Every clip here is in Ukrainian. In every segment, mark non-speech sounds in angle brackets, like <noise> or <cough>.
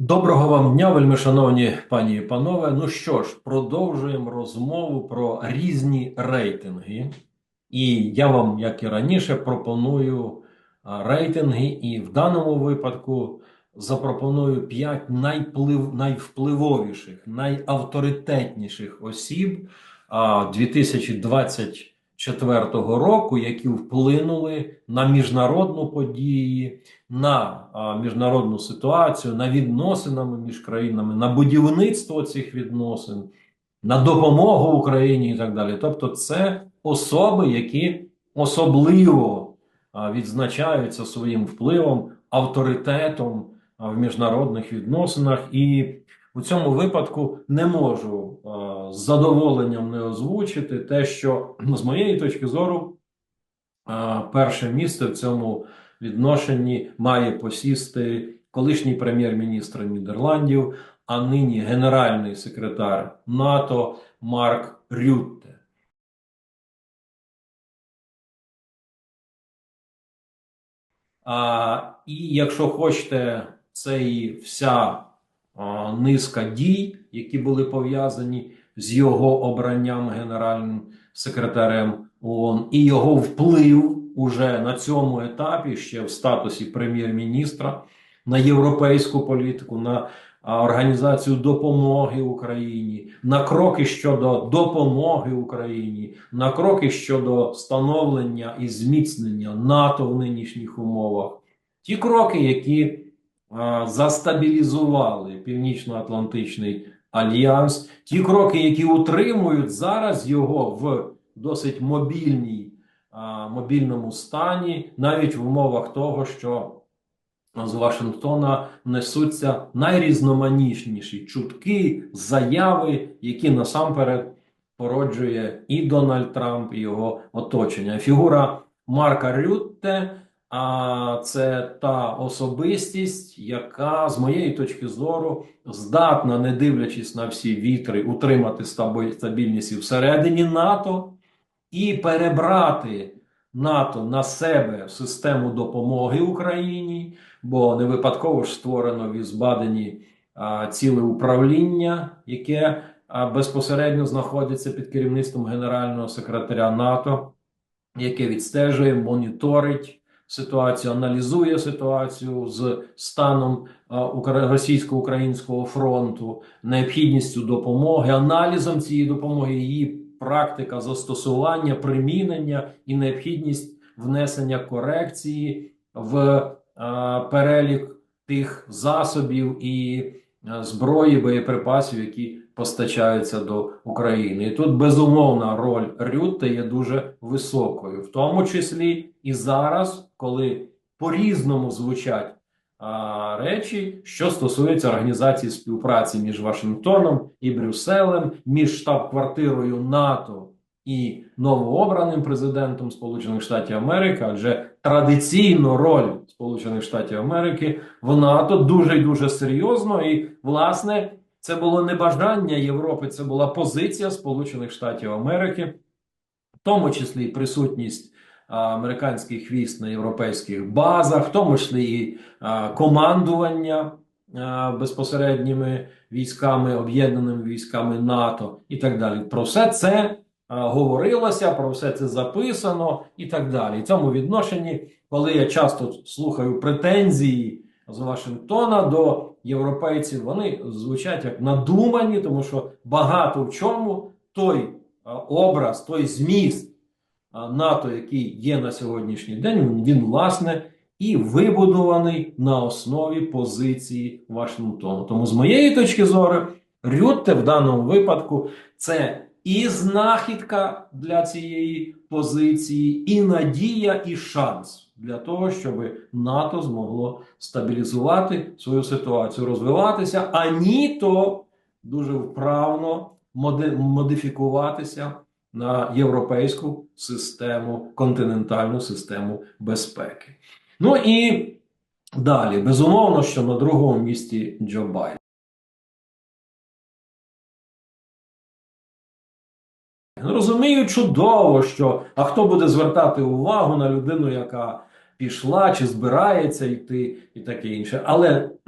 Доброго вам дня, вельми шановні пані і панове. Ну що ж, продовжуємо розмову про різні рейтинги. І я вам, як і раніше, пропоную рейтинги, і в даному випадку запропоную 5 найплив... найвпливовіших, найавторитетніших осіб 2020 Четвертого року, які вплинули на міжнародну події, на міжнародну ситуацію, на відносинами між країнами, на будівництво цих відносин, на допомогу Україні і так далі. Тобто, це особи, які особливо відзначаються своїм впливом, авторитетом а, в міжнародних відносинах і у цьому випадку не можу а, з задоволенням не озвучити те, що з моєї точки зору а, перше місце в цьому відношенні має посісти колишній прем'єр-міністр Нідерландів, а нині генеральний секретар НАТО Марк Рютте. А, і якщо хочете, це і вся низка дій, які були пов'язані з його обранням генеральним секретарем ООН, і його вплив уже на цьому етапі, ще в статусі прем'єр-міністра, на європейську політику, на організацію допомоги Україні, на кроки щодо допомоги Україні, на кроки щодо становлення і зміцнення НАТО в нинішніх умовах. Ті кроки, які застабілізували Північно-Атлантичний альянс, ті кроки, які утримують зараз його в досить мобільній, мобільному стані, навіть в умовах того, що з Вашингтона несуться найрізноманітніші чутки, заяви, які насамперед породжує і Дональд Трамп, і його оточення. Фігура Марка Рютте а це та особистість, яка, з моєї точки зору, здатна, не дивлячись на всі вітри, утримати стабільність всередині НАТО і перебрати НАТО на себе систему допомоги Україні, бо не випадково ж створено в Ізбадені ціле управління, яке безпосередньо знаходиться під керівництвом генерального секретаря НАТО, яке відстежує, моніторить ситуацію, аналізує ситуацію з станом укра- російсько-українського фронту, необхідністю допомоги, аналізом цієї допомоги, її практика застосування, примінення і необхідність внесення корекції в перелік тих засобів і зброї, боєприпасів, які постачаються до України. І тут безумовна роль Рютте є дуже високою, в тому числі і зараз, коли по-різному звучать а, речі, що стосуються організації співпраці між Вашингтоном і Брюсселем, між штаб-квартирою НАТО і новообраним президентом Сполучених Штатів Америки, адже традиційно роль Сполучених Штатів Америки в НАТО дуже дуже серйозно, і власне це було не бажання Європи, це була позиція Сполучених Штатів Америки, в тому числі і присутність американських військ на європейських базах, в тому числі і командування безпосередніми військами, об'єднаними військами НАТО і так далі. Про все це говорилося, про все це записано і так далі. І в цьому відношенні, коли я часто слухаю претензії з Вашингтона до європейців, вони звучать як надумані, тому що багато в чому той образ, той зміст НАТО, який є на сьогоднішній день, він власне і вибудований на основі позиції Вашингтону. Тому, з моєї точки зору, Рютте в даному випадку це і знахідка для цієї позиції, і надія, і шанс для того, щоб НАТО змогло стабілізувати свою ситуацію, розвиватися, а ні то дуже вправно модифікуватися на європейську систему, континентальну систему безпеки. Ну і далі, безумовно, що на другому місці Джо Байден. Розумію чудово, що а хто буде звертати увагу на людину, яка пішла чи збирається йти, і таке інше. Але <clears throat>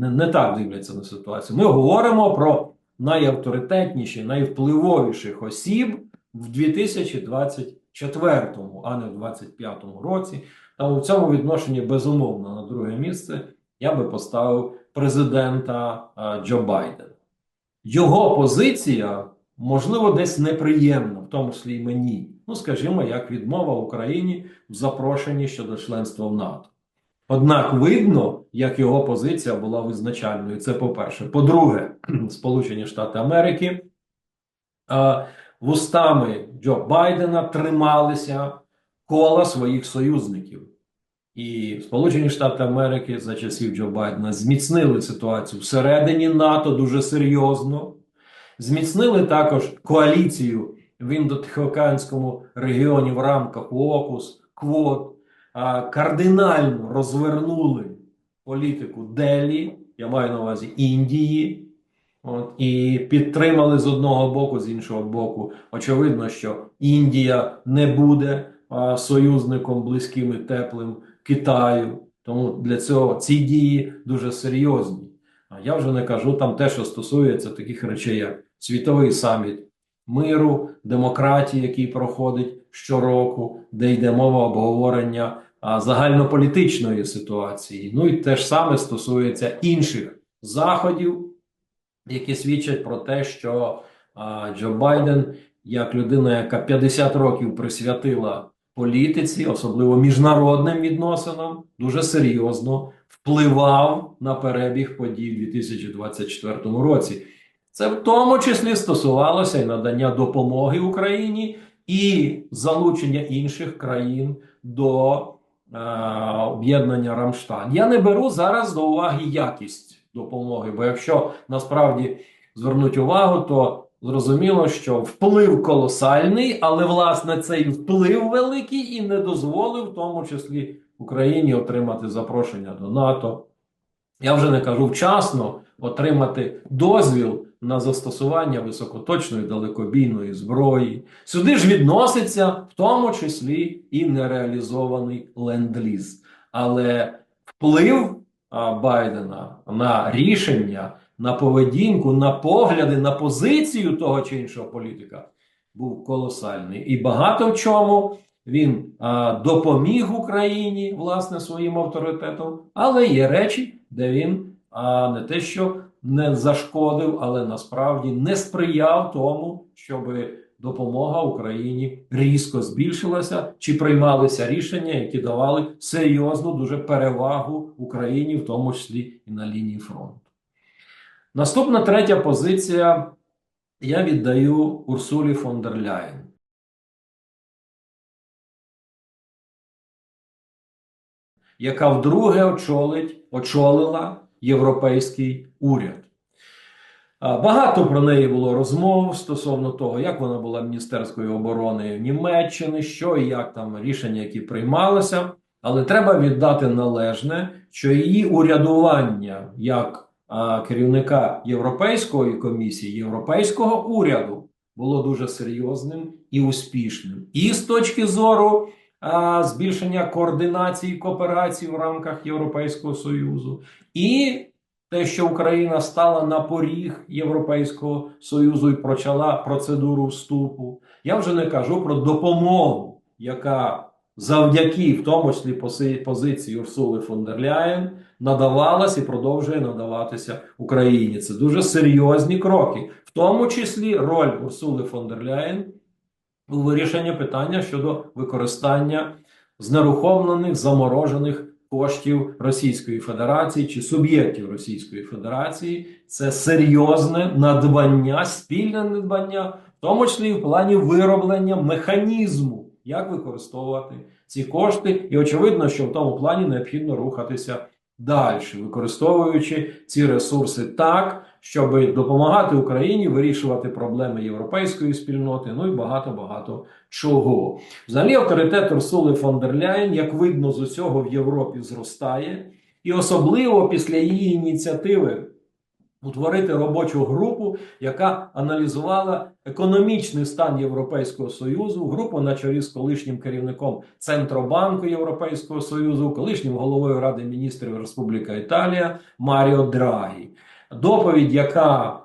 не, так дивляться на ситуацію. Ми говоримо про найавторитетніші, найвпливовіших осіб в 2024, а не в 2025 році. Та у цьому відношенні безумовно на друге місце я би поставив президента Джо Байдена. Його позиція, можливо, десь неприємна, в тому числі й мені. Ну, скажімо, як відмова Україні в запрошенні щодо членства в НАТО. Однак видно, як його позиція була визначальною. Це по-перше. По-друге, <clears throat> Сполучені Штати Америки вустами Джо Байдена трималися кола своїх союзників. І Сполучені Штати Америки за часів Джо Байдена зміцнили ситуацію всередині НАТО дуже серйозно. Зміцнили також коаліцію в індотихоокеанському регіоні в рамках ОКУС, КВОТ, кардинально розвернули політику Делі, я маю на увазі Індії, От, і підтримали з одного боку, з іншого боку. Очевидно, що Індія не буде а, союзником близьким і теплим Китаю. Тому для цього ці дії дуже серйозні. А я вже не кажу там те, що стосується таких речей, як світовий саміт миру, демократії, який проходить щороку, де йде мова обговорення загальнополітичної ситуації. Ну і те ж саме стосується інших заходів, які свідчать про те, що Джо Байден, як людина, яка 50 років присвятила політиці, особливо міжнародним відносинам, дуже серйозно впливав на перебіг подій у 2024 році. Це в тому числі стосувалося і надання допомоги Україні і залучення інших країн до е, об'єднання Рамштайн. Я не беру зараз до уваги якість допомоги, бо якщо насправді звернуть увагу, то зрозуміло, що вплив колосальний, але власне цей вплив великий і не дозволив, в тому числі Україні, отримати запрошення до НАТО. Я вже не кажу вчасно отримати дозвіл на застосування високоточної далекобійної зброї. Сюди ж відноситься в тому числі і нереалізований ленд-ліз. Але вплив Байдена на рішення, на поведінку, на погляди, на позицію того чи іншого політика був колосальний. І багато в чому він а, допоміг Україні власне своїм авторитетом, але є речі, де він а, не те, що не зашкодив, але насправді не сприяв тому, щоб допомога Україні різко збільшилася, чи приймалися рішення, які давали серйозну дуже перевагу Україні, в тому числі і на лінії фронту. Наступна третя позиція я віддаю Урсулі фон дер Ляєн. Яка вдруге очолить, очолила європейський уряд. Багато про неї було розмов стосовно того, як вона була міністерською оборони Німеччини, що і як там рішення, які приймалися. Але треба віддати належне, що її урядування як а, керівника Європейської комісії, європейського уряду було дуже серйозним і успішним. І з точки зору збільшення координації кооперації в рамках Європейського Союзу, і те, що Україна стала на поріг Європейського Союзу і почала процедуру вступу. Я вже не кажу про допомогу, яка завдяки, в тому числі позиції Урсули фон дер Ляєн, надавалась і продовжує надаватися Україні. Це дуже серйозні кроки, в тому числі роль Урсули фон дер Ляєн у вирішенні питання щодо використання знерухомлених, заморожених коштів Російської Федерації чи суб'єктів Російської Федерації. Це серйозне надбання, спільне надбання, в тому числі і в плані вироблення механізму, як використовувати ці кошти. І очевидно, що в тому плані необхідно рухатися далі, використовуючи ці ресурси так, щоб допомагати Україні вирішувати проблеми європейської спільноти, ну і багато-багато чого. Взагалі, авторитет Урсули фон дер Ляєн, як видно з усього в Європі, зростає, і особливо після її ініціативи утворити робочу групу, яка аналізувала економічний стан Європейського Союзу, групу на чолі з колишнім керівником Центробанку Європейського Союзу, колишнім головою Ради міністрів Республіка Італія Маріо Драгі. Доповідь, яка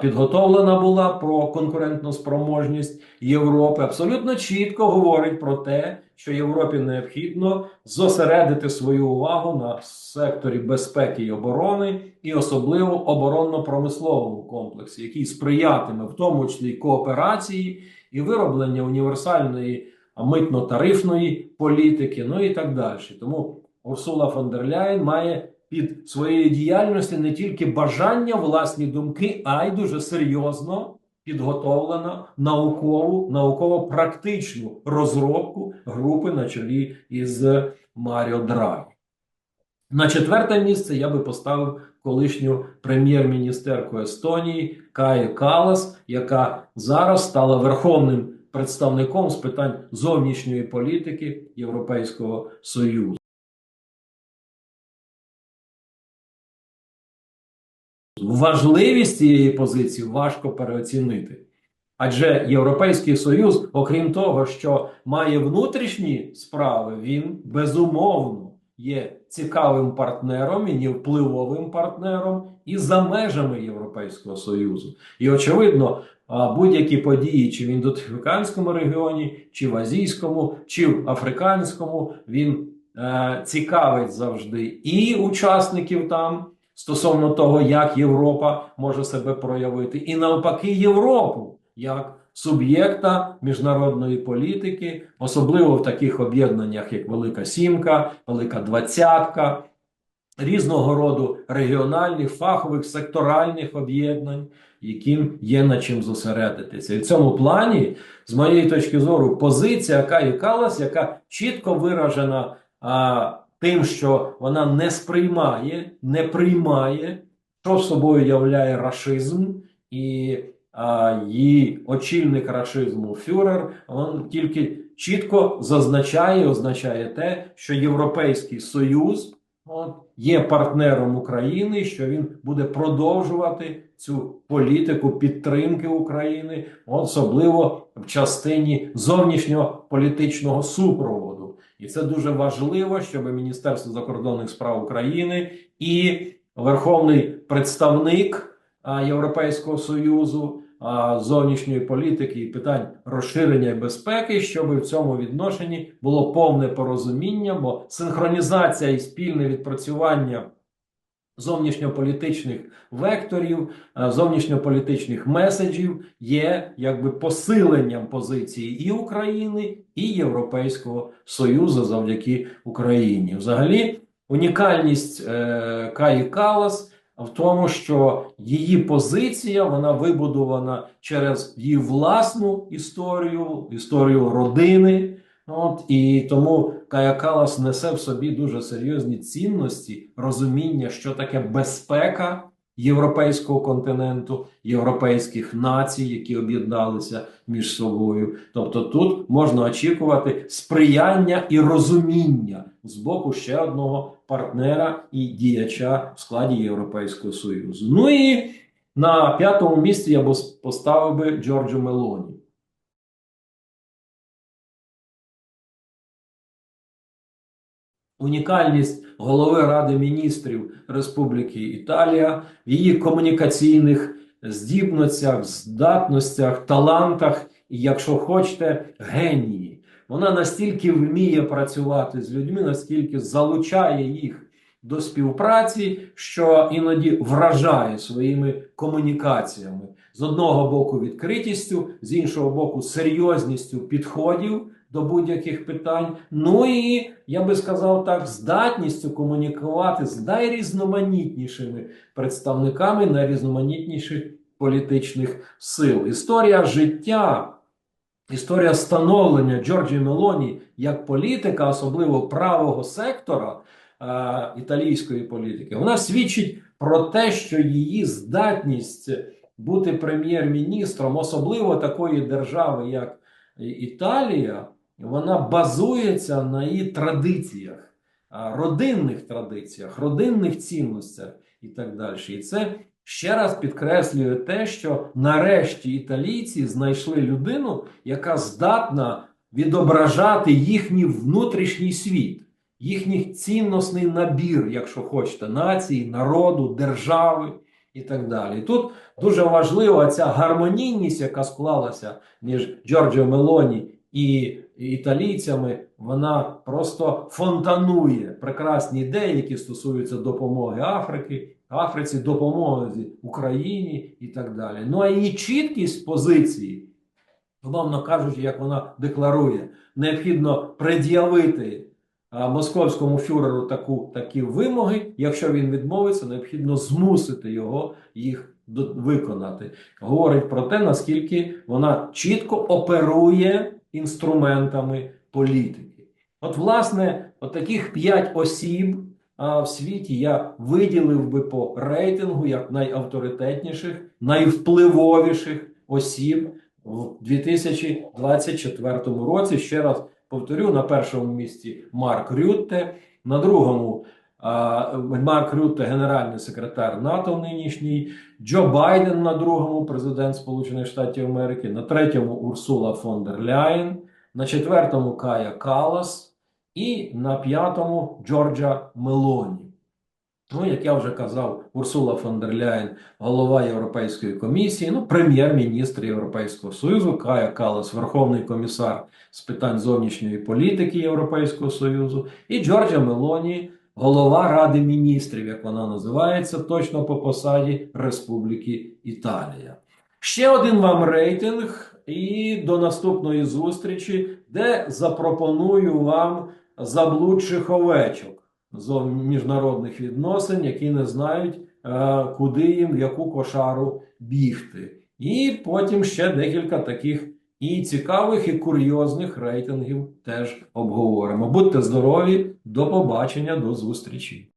підготовлена була про конкурентну спроможність Європи, абсолютно чітко говорить про те, що Європі необхідно зосередити свою увагу на секторі безпеки і оборони, і особливо оборонно-промисловому комплексі, який сприятиме в тому числі кооперації і вироблення універсальної митно-тарифної політики, ну і так далі. Тому Урсула фон дер Ляєн має під своєю діяльністю не тільки бажання, власні думки, а й дуже серйозно підготовлена наукову, науково-практичну розробку групи на чолі із Маріо Драгі. На четверте місце я би поставив колишню прем'єр-міністерку Естонії Каю Калас, яка зараз стала верховним представником з питань зовнішньої політики Європейського Союзу. Важливість цієї позиції важко переоцінити. Адже Європейський Союз, окрім того, що має внутрішні справи, він безумовно є цікавим партнером і впливовим партнером і за межами Європейського Союзу. І очевидно, будь-які події, чи в індоафриканському регіоні, чи в азійському, чи в африканському, він е, цікавить завжди і учасників там стосовно того, як Європа може себе проявити, і навпаки, Європу як суб'єкта міжнародної політики, особливо в таких об'єднаннях, як Велика Сімка, Велика Двадцятка, різного роду регіональних, фахових, секторальних об'єднань, яким є над чим зосередитися. І в цьому плані, з моєї точки зору, позиція Каї Калас, яка чітко виражена. А, тим, що вона не сприймає, не приймає, що собою являє рашизм, і а, її очільник рашизму Фюрер, він тільки чітко зазначає, означає те, що Європейський Союз от, є партнером України, що він буде продовжувати цю політику підтримки України, особливо в частині зовнішнього політичного супроводу. І це дуже важливо, щоб Міністерство закордонних справ України і Верховний представник Європейського союзу зовнішньої політики і питань розширення і безпеки, щоб в цьому відношенні було повне порозуміння, бо синхронізація і спільне відпрацювання зовнішньополітичних векторів, е, зовнішньополітичних меседжів є якби посиленням позиції і України, і Європейського Союзу завдяки Україні. Взагалі, унікальність е, Каї Калас в тому, що її позиція вона вибудована через її власну історію, історію родини. От і тому Кая Калас несе в собі дуже серйозні цінності, розуміння, що таке безпека європейського континенту, європейських націй, які об'єдналися між собою. Тобто, тут можна очікувати сприяння і розуміння з боку ще одного партнера і діяча в складі Європейського союзу. Ну і на п'ятому місці я б поставив би Джорджу Мелоні. Унікальність голови Ради міністрів Республіки Італія в її комунікаційних здібностях, здатностях, талантах і, якщо хочете, генії. Вона настільки вміє працювати з людьми, наскільки залучає їх до співпраці, що іноді вражає своїми комунікаціями з одного боку відкритістю, з іншого боку, серйозністю підходів до будь-яких питань. Ну і я би сказав так, здатністю комунікувати з найрізноманітнішими представниками найрізноманітніших політичних сил. Історія життя. Історія становлення Джорджі Мелоні як політика, особливо правого сектора е, італійської політики, вона свідчить про те, що її здатність бути прем'єр-міністром, особливо такої держави, як Італія, вона базується на її традиціях, родинних традиціях, родинних цінностях і так далі. І це ще раз підкреслює те, що нарешті італійці знайшли людину, яка здатна відображати їхній внутрішній світ, їхній цінностний набір, якщо хочете, нації, народу, держави і так далі. Тут дуже важлива ця гармонійність, яка склалася між Джорджо Мелоні і італійцями, вона просто фонтанує прекрасні ідеї, які стосуються допомоги Африки, Африці, допомоги Україні і так далі. Ну а її чіткість позиції, умовно кажучи, як вона декларує, необхідно пред'явити московському фюреру таку, такі вимоги. Якщо він відмовиться, необхідно змусити його їх виконати. Говорить про те, наскільки вона чітко оперує інструментами політики. От, власне, от таких п'ять осіб а, в світі я виділив би по рейтингу як найавторитетніших, найвпливовіших осіб в 2024 році. Ще раз повторю: на першому місці Марк Рютте, на другому Марк Рютте, генеральний секретар НАТО нинішній, Джо Байден на другому, президент Сполучених Штатів Америки, на третьому Урсула фон дер Ляєн, на четвертому Кая Калас і на п'ятому Джорджа Мелоні. Ну, як я вже казав, Урсула фон дер Ляєн, голова Європейської комісії, ну, прем'єр-міністр Європейського Союзу, Кая Калас, Верховний комісар з питань зовнішньої політики Європейського Союзу, і Джорджа Мелоні, голова Ради міністрів, як вона називається, точно по посаді Республіки Італія. Ще один вам рейтинг, і до наступної зустрічі, де запропоную вам заблудших овечок з міжнародних відносин, які не знають, е, куди їм в яку кошару бігти. І потім ще декілька таких і цікавих, і курйозних рейтингів теж обговоримо. Будьте здорові, до побачення, до зустрічі.